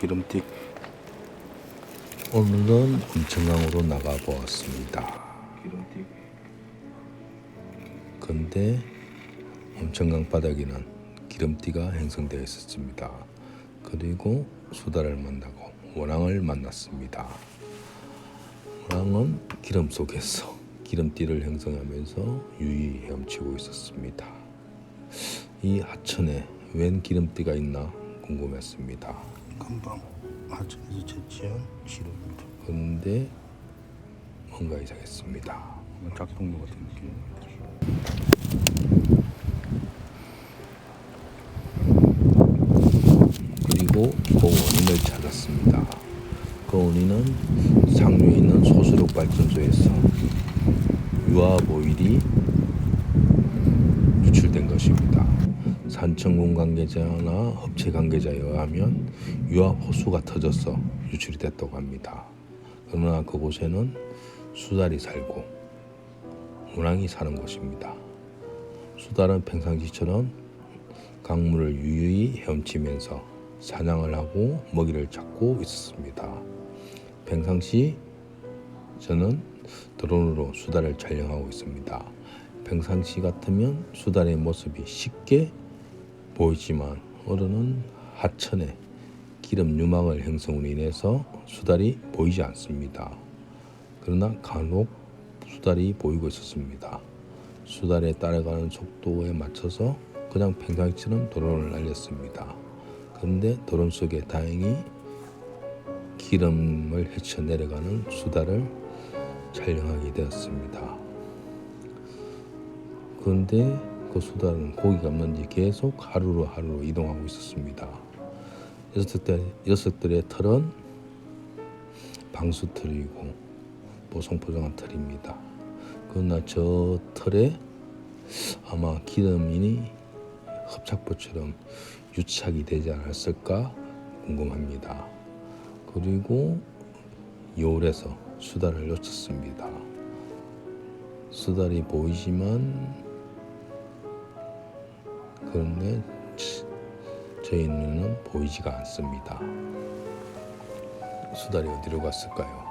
기름띠 오늘은 엄청강으로 나가 보았습니다. 기름띠 근데 엄청강 바닥에는 기름띠가 형성되어 있었습니다. 그리고 수달을 만나고 원앙을 만났습니다. 원앙은 기름 속에서 기름띠를 형성하면서 유유히 헤엄치고 있었습니다. 이 하천에 웬 기름띠가 있나 궁금했습니다. 금방 하천에서 채취한 시럽입니다 그런데 뭔가 이상했습니다. 작동료 같은 느낌 그리고 그 원인을 찾았습니다. 그 원인은 상류에 있는 소수력 발전소에서 유압 오일이 유출된 것입니다. 산청군 관계자나 업체 관계자에 의하면 유압 호수가 터져서 유출이 됐다고 합니다. 그러나 그곳에는 수달이 살고 문항이 사는 곳입니다. 수달은 평상시처럼 강물을 유유히 헤엄치면서 사냥을 하고 먹이를 찾고 있었습니다. 평상시 저는 드론으로 수달을 촬영하고 있습니다. 평상시 같으면 수달의 모습이 쉽게 보이지만 오늘은 하천에 기름 유막을 형성으로 인해서 수달이 보이지 않습니다. 그러나 간혹 수달이 보이고 있었습니다. 수달에 따라가는 속도에 맞춰서 그냥 평상시처럼 드론을 날렸습니다. 그런데 드론 속에 다행히 기름을 헤쳐 내려가는 수달을 촬영하게 되었습니다. 그런데 그 수달은 고기가 없는지 계속 하루로 하루로 이동하고 있었습니다. 녀석들, 녀석들의 털은 방수털이고 보송포송한 털입니다. 그러나 저 털에 아마 기름이 흡착부처럼 유착이 되지 않았을까 궁금합니다. 그리고 요울에서 수달을 놓쳤습니다. 수달이 보이지만 그런데 저희 눈은 보이지가 않습니다. 수달이 어디로 갔을까요?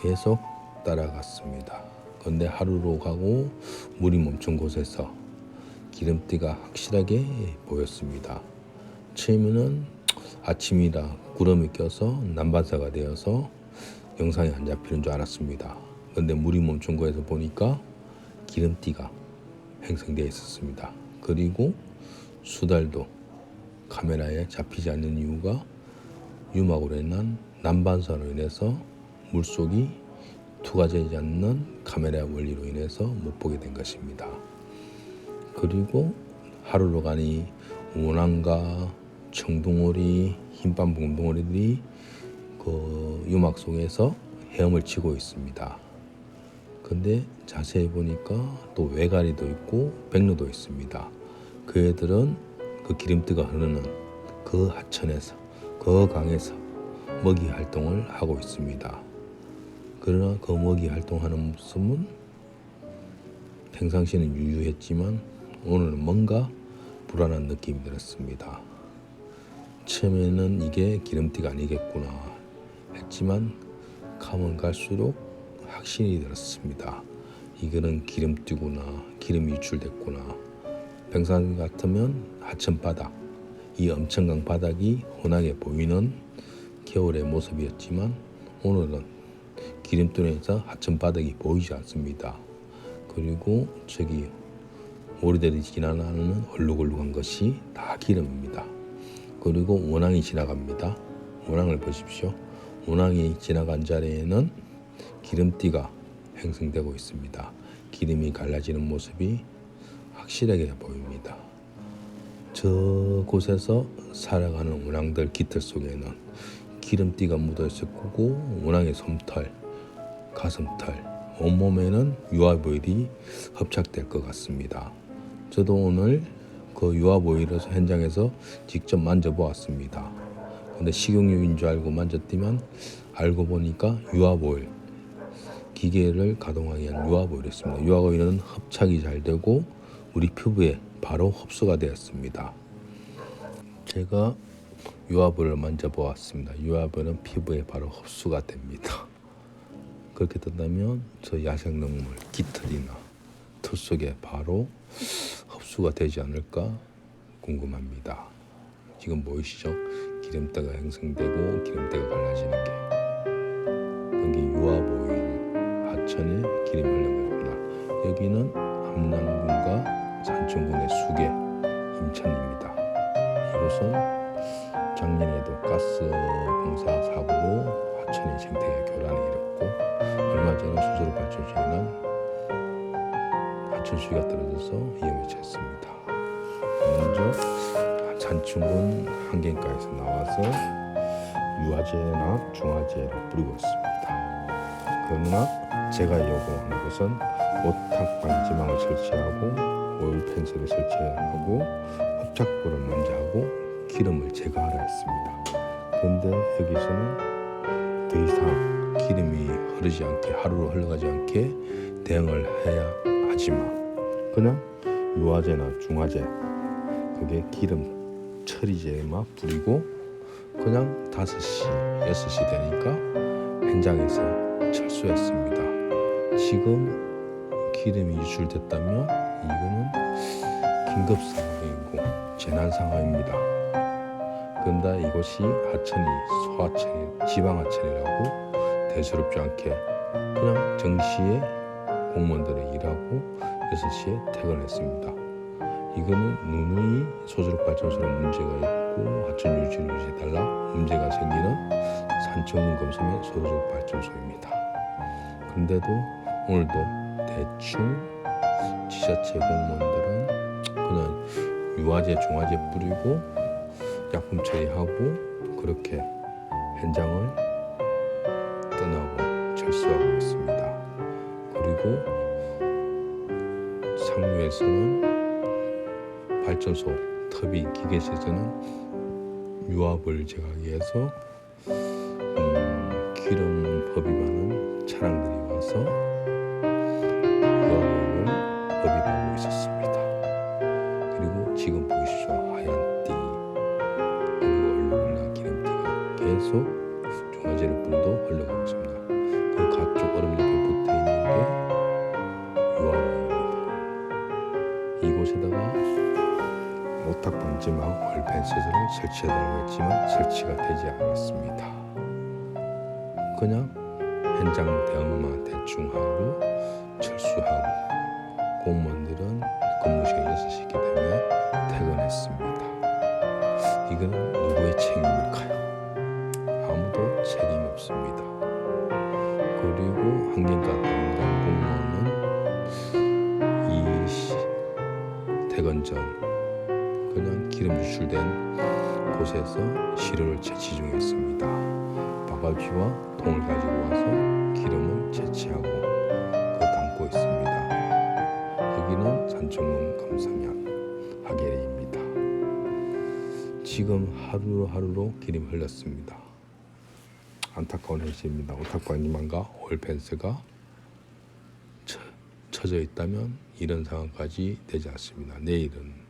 계속 따라갔습니다. 그런데 하루로 가고 물이 멈춘 곳에서 기름띠가 확실하게 보였습니다. 처음에는 아침이라 구름이 껴서 난반사가 되어서 영상이 안 잡히는 줄 알았습니다. 그런데 물이 멈춘 곳에서 보니까 기름띠가 형성되어 있었습니다. 그리고 수달도 카메라에 잡히지 않는 이유가 유막으로 인한 난반사로 인해서 물속이 투과되지 않는 카메라 원리로 인해서 못 보게 된 것입니다. 그리고 하루로 가니 원앙과 청둥오리, 흰밤 봉둥오리들이 그 유막 속에서 헤엄을 치고 있습니다. 근데 자세히 보니까 또 외가리도 있고 백로도 있습니다. 그 애들은 그 기름띠가 흐르는 그 하천에서 그 강에서 먹이 활동을 하고 있습니다. 그러나 그 먹이 활동하는 모습은 평상시에는 유유했지만 오늘은 뭔가 불안한 느낌이 들었습니다. 처음에는 이게 기름띠가 아니겠구나 했지만 가면 갈수록 확신이 들었습니다. 이거는 기름띠구나, 기름이 유출됐구나. 평상 같으면 하천 바닥, 이 엄청강 바닥이 흔하게 보이는 겨울의 모습이었지만 오늘은 기름뚱에서 하천 바닥이 보이지 않습니다. 그리고 저기 오리들이 지나가는 얼룩얼룩한 것이 다 기름입니다. 그리고 원앙이 지나갑니다. 원앙을 보십시오. 원앙이 지나간 자리에는 기름띠가 형성되고 있습니다. 기름이 갈라지는 모습이 확실하게 보입니다. 저곳에서 살아가는 원앙들 깃털 속에는 기름띠가 묻어 있을 거고 원앙의 솜털, 가슴털, 온몸에는 유압 오일이 흡착될 것 같습니다. 저도 오늘 그 유압 오일을 현장에서 직접 만져보았습니다. 근데 식용유인 줄 알고 만졌지만 알고 보니까 유압 오일 기계를 가동하기 위한 유압 오일이었습니다. 유압 오일은 흡착이 잘 되고 우리 피부에 바로 흡수가 되었습니다. 제가 유화불을 만져보았습니다. 유화불은 피부에 바로 흡수가 됩니다. 그렇게 된다면 저 야생동물 깃털이나 털 속에 바로 흡수가 되지 않을까 궁금합니다. 지금 보이시죠? 기름때가 형성되고 기름때가 갈라지는 게 여기 유화 기름 흘러갑니다. 여기는 함남군과 산청군의 수계 임천입니다. 이곳은 작년에도 가스 공사 사고로 하천이 생태계 교란이 일었고 얼마 전에 수소로 발전소에는 하천 수위가 떨어져서 위험에 처했습니다. 먼저 산청군 한경가에서 나와서 유화제나 중화제를 뿌리고 있습니다. 그러나 제가 요구하는 것은 오탁 반지망을 설치하고 오일 펜슬을 설치하고 흡착불을 먼저 하고 기름을 제거하라 했습니다. 그런데 여기서는 더 이상 기름이 흐르지 않게 하루로 흘러가지 않게 대응을 해야 하지만 그냥 유화제나 중화제 그게 기름 처리제만 뿌리고 그냥 5시, 6시 되니까 현장에서 철수했습니다. 지금 기름이 유출됐다면 이거는 긴급 상황이고 재난 상황입니다. 그런데 이곳이 하천이 소하천, 지방하천이라고 대수롭지 않게 그냥 정시에 공무원들이 일하고 6시에 퇴근했습니다. 이거는 누누이 소수력 발전소로 문제가 있고 하천 유지를 유지해달라 문제가 생기는 산청군 검사면 소수력 발전소입니다. 근데도 오늘도 대충 지자체 공무원들은 그냥 유화제, 중화제 뿌리고 약품 처리하고 그렇게 현장을 떠나고 철수하고 있습니다. 그리고 상류에서는 발전소 터빈 기계실에서는 유압을 제거하기 위해서 음, 기름 허비하는 차량들이 와서 곳에다가 오탁 얼펜 세제를 설치해달라고 했지만 설치가 되지 않았습니다. 그냥 현장 대응만 대충 하고 철수하고 공무원들은 근무 시간 6시기 때문에 퇴근했습니다. 이거는 누구의 책임일까요? 아무도 책임이 없습니다. 그리고 환경과 담당 퇴근 전 그냥 기름 유출된 곳에서 시료를 채취 중이었습니다. 바가지와 통을 가지고 와서 기름을 채취하고 그 담고 있습니다. 여기는 산청군 감사면 하계리입니다. 지금 하루하루로 기름 흘렸습니다. 안타까운 현실입니다. 오탁방님만과 오일펜스가 처, 처져 있다면 이런 상황까지 되지 않습니다. 내일은